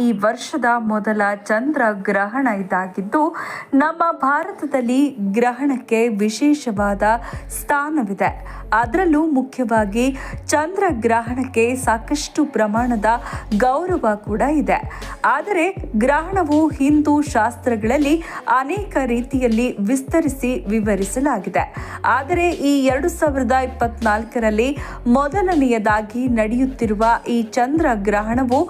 ಈ ವರ್ಷದ ಮೊದಲ ಚಂದ್ರ ಗ್ರಹಣ ಇದಾಗಿದ್ದು, ನಮ್ಮ ಭಾರತದಲ್ಲಿ ಗ್ರಹಣಕ್ಕೆ ವಿಶೇಷವಾದ ಸ್ಥಾನವಿದೆ. ಅದರಲ್ಲೂ ಮುಖ್ಯವಾಗಿ ಚಂದ್ರ ಗ್ರಹಣಕ್ಕೆ ಸಾಕಷ್ಟು ಪ್ರಮಾಣದ ಗೌರವ ಕೂಡ ಇದೆ. ಆದರೆ ಗ್ರಹಣವು ಹಿಂದೂ ಶಾಸ್ತ್ರಗಳಲ್ಲಿ ಅನೇಕ ರೀತಿಯಲ್ಲಿ ವಿಸ್ತರಿಸಿ ವಿವರಿಸಲಾಗಿದೆ. ಆದರೆ ಈ ಎರಡು ಸಾವಿರದ ಇಪ್ಪತ್ನಾಲ್ಕರಲ್ಲಿ ಮೊದಲನೆಯದಾಗಿ ನಡೆಯುತ್ತಿರುವ ಈ ಚಂದ್ರ ಗ್ರಹಣವು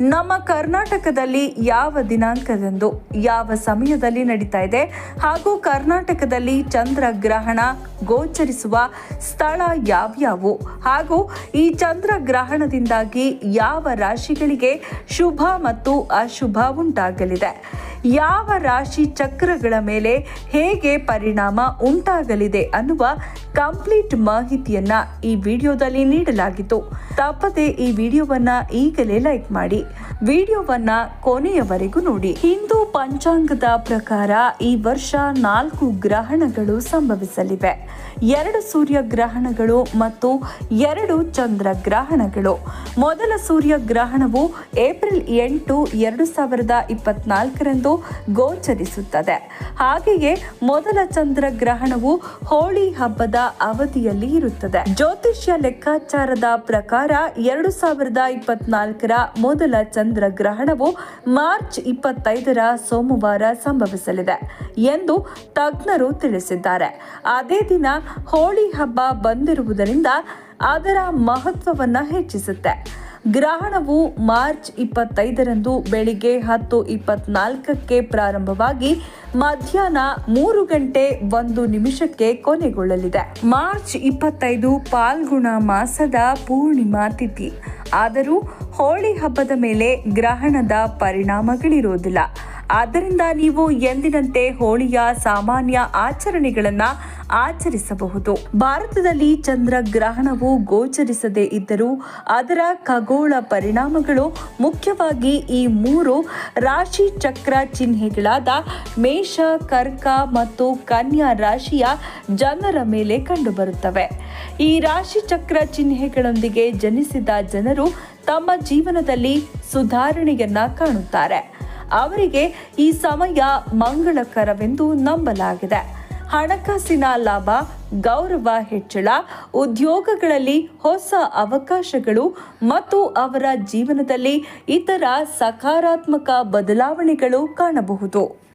ನಮ್ಮ ಕರ್ನಾಟಕದಲ್ಲಿ ಯಾವ ದಿನಾಂಕದಂದು, ಯಾವ ಸಮಯದಲ್ಲಿ ನಡೀತಾ ಇದೆ ಹಾಗೂ ಕರ್ನಾಟಕದಲ್ಲಿ ಚಂದ್ರ ಗ್ರಹಣ ಗೋಚರಿಸುವ ಸ್ಥಳ ಯಾವ್ಯಾವು ಹಾಗೂ ಈ ಚಂದ್ರ ಗ್ರಹಣದಿಂದಾಗಿ ಯಾವ ರಾಶಿಗಳಿಗೆ ಶುಭ ಮತ್ತು ಅಶುಭ ಉಂಟಾಗಲಿದೆ? ಯಾವ ರಾಶಿ ಚಕ್ರಗಳ ಮೇಲೆ ಹೇಗೆ ಪರಿಣಾಮ ಉಂಟಾಗಲಿದೆ ಅನ್ನುವ ಕಂಪ್ಲೀಟ್ ಮಾಹಿತಿಯನ್ನ ಈ ವಿಡಿಯೋದಲ್ಲಿ ನೀಡಲಾಗಿತ್ತು. ತಪ್ಪದೆ ಈ ವಿಡಿಯೋವನ್ನ ಈಗಲೇ ಲೈಕ್ ಮಾಡಿ. ವಿಡಿಯೋವನ್ನ ಕೊನೆಯವರೆಗೂ ನೋಡಿ. ಹಿಂದೂ ಪಂಚಾಂಗದ ಪ್ರಕಾರ ಈ ವರ್ಷ ನಾಲ್ಕು ಗ್ರಹಣಗಳು ಸಂಭವಿಸಲಿವೆ. ಎರಡು ಸೂರ್ಯ ಗ್ರಹಣಗಳು ಮತ್ತು ಎರಡು ಚಂದ್ರ ಗ್ರಹಣಗಳು ಮೊದಲ ಸೂರ್ಯ ಗ್ರಹಣವು ಏಪ್ರಿಲ್ ಎಂಟು ಎರಡು ಸಾವಿರದ ಇಪ್ಪತ್ನಾಲ್ಕರಂದು ಗೋಚರಿಸುತ್ತದೆ. ಹಾಗೆಯೇ ಮೊದಲ ಚಂದ್ರ ಗ್ರಹಣವು ಹೋಳಿ ಹಬ್ಬದ ಅವಧಿಯಲ್ಲಿ ಇರುತ್ತದೆ. ಜ್ಯೋತಿಷ್ಯ ಲೆಕ್ಕಾಚಾರದ ಪ್ರಕಾರ ಎರಡು ಸಾವಿರದ ಇಪ್ಪತ್ನಾಲ್ಕರ ಮೊದಲ ಚಂದ್ರ ಗ್ರಹಣವು ಮಾರ್ಚ್ ಇಪ್ಪತ್ತೈದರ ಸೋಮವಾರ ಸಂಭವಿಸಲಿದೆ ಎಂದು ತಜ್ಞರು ತಿಳಿಸಿದ್ದಾರೆ. ಅದೇ ದಿನ ಹೋಳಿ ಹಬ್ಬ ಬಂದಿರುವುದರಿಂದ ಅದರ ಮಹತ್ವವನ್ನ ಹೆಚ್ಚಿಸುತ್ತೆ. ಗ್ರಹಣವು ಮಾರ್ಚ್ ಇಪ್ಪತ್ತೈದರಂದು ಬೆಳಿಗ್ಗೆ ಹತ್ತು ಇಪ್ಪತ್ನಾಲ್ಕಕ್ಕೆ ಪ್ರಾರಂಭವಾಗಿ ಮಧ್ಯಾಹ್ನ ಮೂರು ಗಂಟೆ ಒಂದು ನಿಮಿಷಕ್ಕೆ ಕೊನೆಗೊಳ್ಳಲಿದೆ. ಮಾರ್ಚ್ ಇಪ್ಪತ್ತೈದು ಪಾಲ್ಗುಣ ಮಾಸದ ಪೂರ್ಣಿಮಾ ತಿಥಿ. ಆದರೂ ಹೋಳಿ ಹಬ್ಬದ ಮೇಲೆ ಗ್ರಹಣದ ಪರಿಣಾಮಗಳಿರುವುದಿಲ್ಲ. ಆದ್ದರಿಂದ ನೀವು ಎಂದಿನಂತೆ ಹೋಳಿಯ ಸಾಮಾನ್ಯ ಆಚರಣೆಗಳನ್ನ ಆಚರಿಸಬಹುದು. ಭಾರತದಲ್ಲಿ ಚಂದ್ರ ಗ್ರಹಣವು ಗೋಚರಿಸದೇ ಇದ್ದರೂ ಅದರ ಖಗೋಳ ಪರಿಣಾಮಗಳು ಮುಖ್ಯವಾಗಿ ಈ ಮೂರು ರಾಶಿ ಚಕ್ರ ಚಿಹ್ನೆಗಳಾದ ಮೇಷ, ಕರ್ಕ ಮತ್ತು ಕನ್ಯಾ ರಾಶಿಯ ಜನರ ಮೇಲೆ ಕಂಡುಬರುತ್ತವೆ. ಈ ರಾಶಿ ಚಕ್ರ ಚಿಹ್ನೆಗಳೊಂದಿಗೆ ಜನಿಸಿದ ಜನರು ತಮ್ಮ ಜೀವನದಲ್ಲಿ ಸುಧಾರಣೆಯನ್ನ ಕಾಣುತ್ತಾರೆ. ಅವರಿಗೆ ಈ ಸಮಯ ಮಂಗಳಕರವೆಂದು ನಂಬಲಾಗಿದೆ. ಹಣಕಾಸಿನ ಲಾಭ, ಗೌರವ ಹೆಚ್ಚಳ, ಉದ್ಯೋಗಗಳಲ್ಲಿ ಹೊಸ ಅವಕಾಶಗಳು ಮತ್ತು ಅವರ ಜೀವನದಲ್ಲಿ ಇತರ ಸಕಾರಾತ್ಮಕ ಬದಲಾವಣೆಗಳು ಕಾಣಬಹುದು.